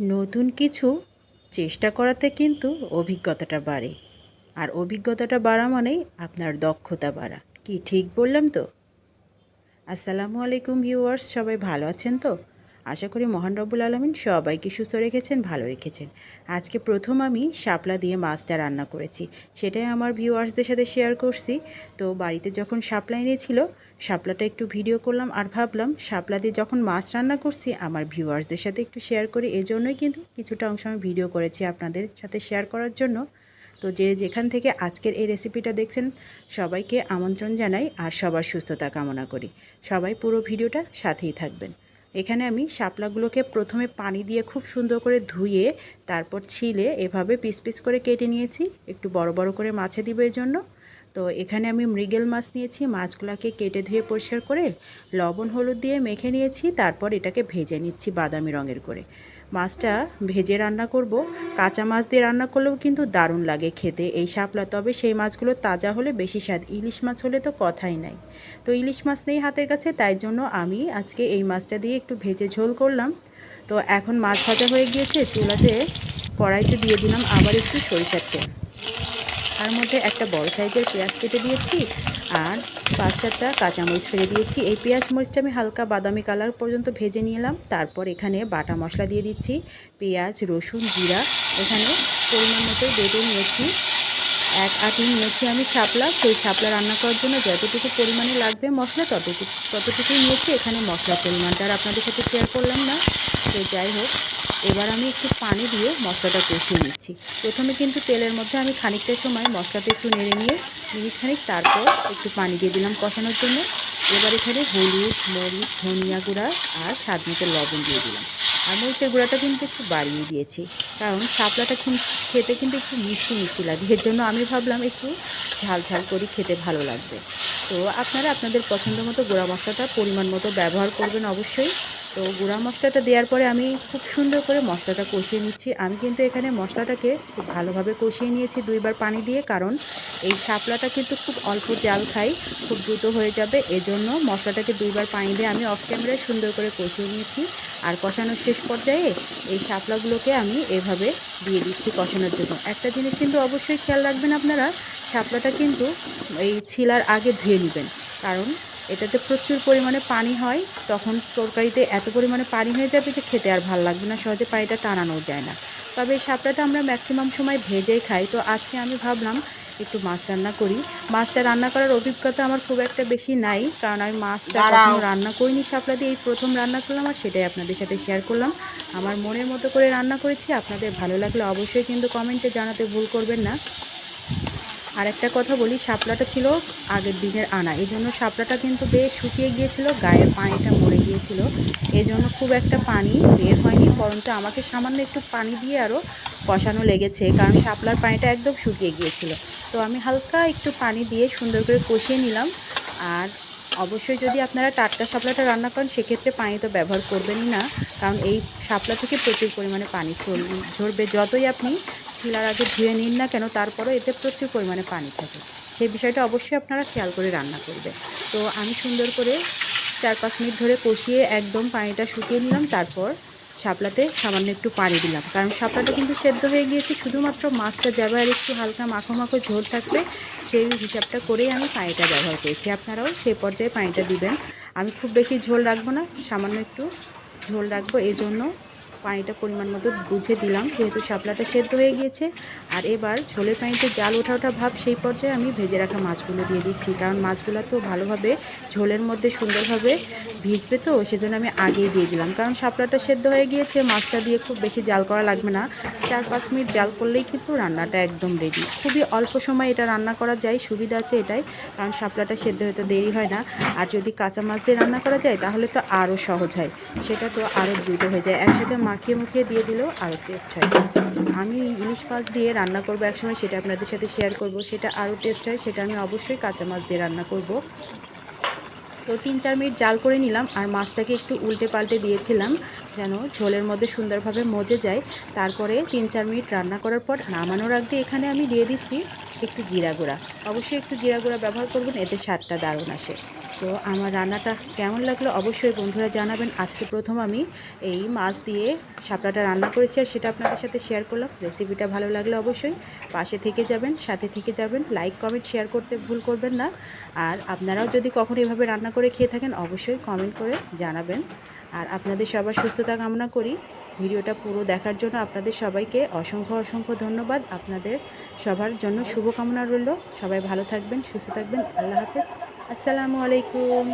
নতুন কিছু চেষ্টা করাতে কিন্তু অভিজ্ঞতাটা বাড়ে। আর অভিজ্ঞতাটা বাড়া মানেই আপনার দক্ষতা বাড়া। কি ঠিক বললাম তো? আসসালামু আলাইকুম ভিউয়ার্স, সবাই ভালো আছেন তো? আশা করি মহান রব্বুল আলমিন সবাইকে সুস্থ রেখেছেন, ভালো রেখেছেন। আজকে প্রথম আমি শাপলা দিয়ে মাছটা রান্না করেছি। সেটাই আমার ভিউয়ার্সদের সাথে শেয়ার করছি। তো বাড়িতে যখন শাপলা এনেছিল, শাপলাটা একটু ভিডিও করলাম আর ভাবলাম, শাপলা দিয়ে যখন মাছ রান্না করছি, আমার ভিউয়ার্সদের সাথে একটু শেয়ার করি। এজন্যই কিন্তু কিছুটা অংশ আমি ভিডিও করেছি আপনাদের সাথে শেয়ার করার জন্য। তো যে যেখান থেকে আজকের এই রেসিপিটা দেখছেন, সবাইকে আমন্ত্রণ জানাই আর সবার সুস্থতা কামনা করি। সবাই পুরো ভিডিওটা সাথেই থাকবেন। এখানে আমি শাপলাগুলোকে প্রথমে পানি দিয়ে খুব সুন্দর করে ধুয়ে, তারপর ছিলে এভাবে পিস পিস করে কেটে নিয়েছি। একটু বড় বড় করে মাছে দিব এর জন্য তো এখানে আমি মৃগেল মাছ নিয়েছি, মাছগুলোকে কেটে ধুয়ে পরিষ্কার করে লবণ, হলুদ দিয়ে মেখে নিয়েছি, তারপর এটাকে ভেজে নিচ্ছি বাদামি রঙের করে। মাছটা ভেজে রান্না করব। কাঁচা মাছ দিয়ে রান্না করলেও কিন্তু দারুণ লাগে খেতে, এই শাপলা। তবে সেই মাছগুলো তাজা হলে বেশি স্বাদ। ইলিশ মাছ হলে তো কথাই নাই। তো ইলিশ মাছ নেই হাতের কাছে, তাই জন্য আমি আজকে এই মাছটা দিয়ে একটু ভেজে ঝোল করলাম। তো এখন মাছ ভাজা হয়ে গিয়েছে, চুলাতে কড়াইতে দিয়ে দিলাম আবার একটু সরিষার তেল। তার মধ্যে একটা বড় সাইজের পেঁয়াজ কেটে দিয়েছি আর পাঁচ সাতটা কাঁচামরিচ ফেলে দিয়েছি। এই পেঁয়াজ মরিচটা আমি হালকা বাদামি কালার পর্যন্ত ভেজে নিলাম। তারপর এখানে বাটা মশলা দিয়ে দিচ্ছি, পেঁয়াজ, রসুন, জিরা এখানে পরিমাণ মতো বেটে নিয়েছি। এক আটি নিয়েছি আমি শাপলা। সেই শাপলা রান্না করার জন্য যতটুকু পরিমাণে লাগবে মশলা, ততটুকু, ততটুকুই নিয়েছি এখানে মশলার পরিমাণটা। আর আপনাদের সাথে শেয়ার করলাম না, তো যাই হোক, এবার আমি একটু পানি দিয়ে মশলাটা কষিয়ে নিচ্ছি। প্রথমে কিন্তু তেলের মধ্যে আমি খানিকটা সময় মশলাটা একটু নেড়ে নিয়ে মিনিট খানিক তারপর একটু পানি দিয়ে দিলাম কষানোর জন্য। এবার এখানে হলুদ, মরিচ, ধনিয়া গুঁড়া আর স্বাদ মতো লবণ দিয়ে দিলাম। আর মরিচের গুঁড়াটা কিন্তু একটু বাড়িয়ে দিয়েছি। কারণ শাপলাটা খেতে কিন্তু একটু মিষ্টি মিষ্টি লাগে। এর জন্য আমি ভাবলাম একটু ঝাল ঝাল করি খেতে ভালো লাগবে। তো আপনারা আপনাদের পছন্দ মতো গুঁড়া মশলাটা পরিমাণ মতো ব্যবহার করবেন অবশ্যই। তো গুঁড়া মশলাটা দেওয়ার পরে আমি খুব সুন্দর করে মশলাটা কষিয়ে নিচ্ছি। আমি কিন্তু এখানে মশলাটাকে খুব ভালোভাবে কষিয়ে নিয়েছি দুইবার পানি দিয়ে, কারণ এই শাপলাটা কিন্তু খুব অল্প জাল খাই, খুব দ্রুত হয়ে যাবে। এজন্য মশলাটাকে দুইবার পানি দিয়ে আমি অফ ক্যামেরায় সুন্দর করে কষিয়ে নিয়েছি। আর কষানোর শেষ পর্যায়ে এই শাপলাগুলোকে আমি এভাবে দিয়ে দিচ্ছি কষানোর জন্য। একটা জিনিস কিন্তু অবশ্যই খেয়াল রাখবেন আপনারা, শাপলাটা কিন্তু এই ছিলার আগে ধুয়ে নেবেন, কারণ এটাতে প্রচুর পরিমাণে পানি হয় তখন তরকারিতে এত পরিমাণে পানি হয়ে যাবে যে খেতে আর ভালো লাগবে না সহজে পানিটা টানানো যায় না। তবে এই শাপলাটা আমরা ম্যাক্সিমাম সময় ভেজেই খাই তো আজকে আমি ভাবলাম একটু মাছ রান্না করি। মাছটা রান্না করার অভিজ্ঞতা আমার খুব একটা বেশি নাই কারণ আমি মাছটা কখনো রান্না করিনি শাপলা দিয়ে এই প্রথম রান্না করলাম আর সেটাই আপনাদের সাথে শেয়ার করলাম। আমার মনের মতো করে রান্না করেছি আপনাদের ভালো লাগলে অবশ্যই কিন্তু কমেন্টে জানাতে ভুল করবেন না। আর একটা কথা বলি, শাপলাটা ছিল আগের দিনের আনা। এই জন্য শাপলাটা কিন্তু বেশ শুকিয়ে গিয়েছিল, গায়ের পানিটা মরে গিয়েছিল। এই জন্য খুব একটা পানি বের হয়নি, বরঞ্চ আমাকে সামান্য একটু পানি দিয়ে আরও কষানো লেগেছে, কারণ শাপলার পানিটা একদম শুকিয়ে গিয়েছিল। তো আমি হালকা একটু পানি দিয়ে সুন্দর করে কষিয়ে নিলাম, আর অবশ্যই যদি আপনারা টাটকা শাপলাটা রান্না করেন, সেক্ষেত্রে পানি তো ব্যবহার করবেন না। কারণ এই শাপলা থেকে প্রচুর পরিমাণে পানি ঝরবে। যতই আপনি ছিলার আগে ধুয়ে নিন না কেন, তারপরও এতে প্রচুর পরিমাণে পানি থাকে। সেই বিষয়টা অবশ্যই আপনারা খেয়াল করে রান্না করবেন তো আমি সুন্দর করে চার পাঁচ মিনিট ধরে কষিয়ে একদম পানিটা শুকিয়ে নিলাম। তারপর শাপলাতে সামান্য একটু পানি দিলাম। কারণ শাপলাটা কিন্তু সেদ্ধ হয়ে গিয়েছে, শুধুমাত্র মাছটা যাবে আর একটু হালকা মাখো মাখো ঝোল থাকবে, সেই হিসাবটা করেই আমি পানিটা ব্যবহার করেছি। আপনারাও সেই পর্যায়ে পানিটা দিবেন। আমি খুব বেশি ঝোল রাখব না, সামান্য একটু ঝোল রাখব এই জন্য পানিটা পরিমাণ মতো বুঝে দিলাম, যেহেতু শাপলাটা সেদ্ধ হয়ে গিয়েছে। আর এবার ঝোলের পানিতে জাল ওঠা ওঠা ভাব, সেই পর্যায়ে আমি ভেজে রাখা মাছগুলো দিয়ে দিচ্ছি, কারণ মাছগুলো তো ভালোভাবে ঝোলের মধ্যে সুন্দরভাবে ভিজবে তো, সেজন্য আমি আগেই দিয়ে দিলাম। কারণ শাপলাটা সেদ্ধ হয়ে গিয়েছে, মাছটা দিয়ে খুব বেশি জাল করা লাগবে না। চার পাঁচ মিনিট জাল করলেই কিন্তু রান্নাটা একদম রেডি খুবই অল্প সময় এটা রান্না করা যায়, সুবিধা আছে এটাই, কারণ শাপলাটা সেদ্ধ হতে দেরি হয় না। আর যদি কাঁচা মাছ দিয়ে রান্না করা যায়, তাহলে তো আরও সহজ হয়, সেটা তো আরও দ্রুত হয়ে যায়। একসাথে মাখিয়ে মুখিয়ে দিয়ে দিলেও আরও টেস্ট হয়। আমি ইলিশ মাছ দিয়ে রান্না করব একসময়, সেটা আপনাদের সাথে শেয়ার করব। সেটা আরও টেস্ট হয়, সেটা আমি অবশ্যই কাঁচা মাছ দিয়ে রান্না করব। তো তিন চার মিনিট জাল করে নিলাম আর মাছটাকে একটু উল্টে পাল্টে দিয়েছিলাম যেন ঝোলের মধ্যে সুন্দরভাবে মজে যায়। তারপরে তিন চার মিনিট রান্না করার পর নামানোর আগে এখানে আমি দিয়ে দিচ্ছি একটু জিরা গুঁড়া। অবশ্যই একটু জিরা গুঁড়া ব্যবহার করবেন, এতে স্বাদটা দারুণ আসে। তো আমার রান্নাটা কেমন লাগল অবশ্যই বন্ধুরা জানাবেন। আজকে প্রথম আমি এই মাছ দিয়ে শাপলাটা রান্না করেছি আর সেটা আপনাদের সাথে শেয়ার করলাম। রেসিপিটা ভালো লাগলে অবশ্যই পাশে থেকে যাবেন, সাথে থেকে যাবেন। লাইক কমেন্ট শেয়ার করতে ভুল করবেন না। আর আপনারাও যদি কখনো এভাবে রান্না করে খেয়ে থাকেন, অবশ্যই কমেন্ট করে জানাবেন। আর আপনাদের সবার সুস্থতা কামনা করি। ভিডিওটা পুরো দেখার জন্য আপনাদের সবাইকে অসংখ্য অসংখ্য ধন্যবাদ। আপনাদের সবার জন্য শুভকামনা রইল। সবাই ভালো থাকবেন, সুস্থ থাকবেন। আল্লাহ হাফেজ। আসসালামু আলাইকুম।